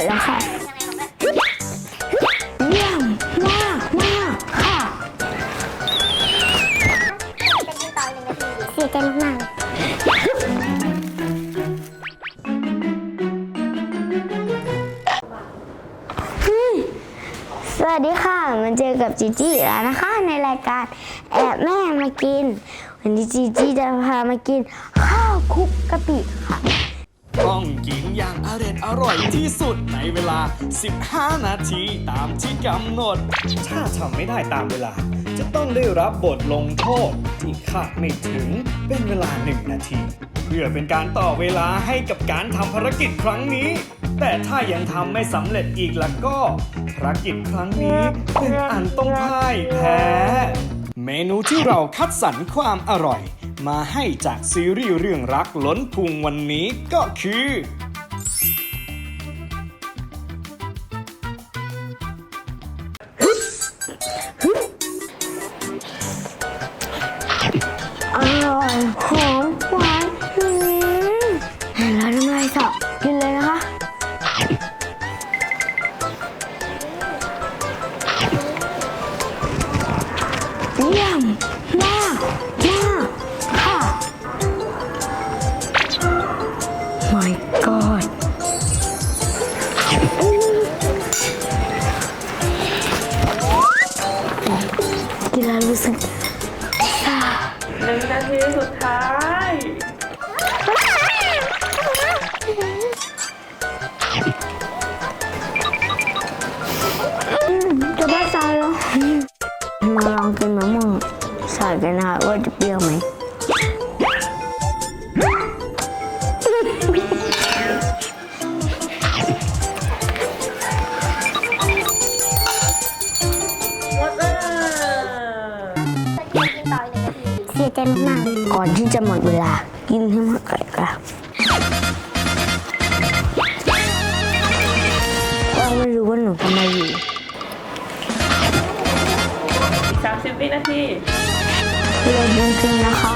ดแล้วค่ะ เยี่ยมมากมากค่ะเสียใจมากสวัสดีค่ะ มันเจอกับจีจี้แล้วนะคะ ในรายการแอบแม่มากิน วันนี้จีจี้จะพามากิน ข้าวคลุกกะปิค่ะ ต้องกิน อย่างอร่อยอร่อยที่สุดในเวลา 15 นาทีตามที่กำหนด ถ้าทำไม่ได้ตามเวลา จะต้องได้รับบทลงโทษที่คาดไม่ถึงเป็นเวลา 1 นาที เพื่อเป็นการต่อเวลาให้กับการทำภารกิจครั้งนี้ แต่ถ้ายังทำไม่สำเร็จอีกแล้วก็ภารกิจครั้งนี้เป็นอันต้องพ่ายแพ้เมนูที่เราคัดสรรความอร่อย มาให้จากซีรีส์เรื่องรักล้นพุงวันนี้ก็คืออ my god อืมกินแล้วรู้สึกหนึ่งนาทีสุดท้ายจะบ้าตายแล้วมาลองกินมะม่วงใส่กันนะคะว่าจะเปรี้ยวไหมหม ใจมากๆก่อนที่จะหมดเวลา กินให้หมดไก่กันก็ไม่รู้ว่าหนูทำอะไรอยู่อีกสามสิบวินาทีเรียนจริงๆนะคะ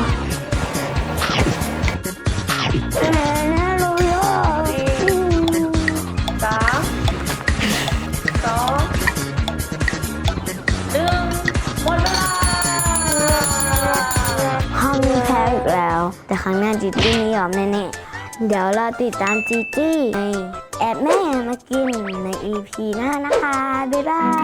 แต่ครั้งหน้าจีจี้ไม่ยอมแน่ๆ เดี๋ยวเราติดตามจีจี้ในแอบแม่มากินใน EP หน้านะคะ บ๊ายบาย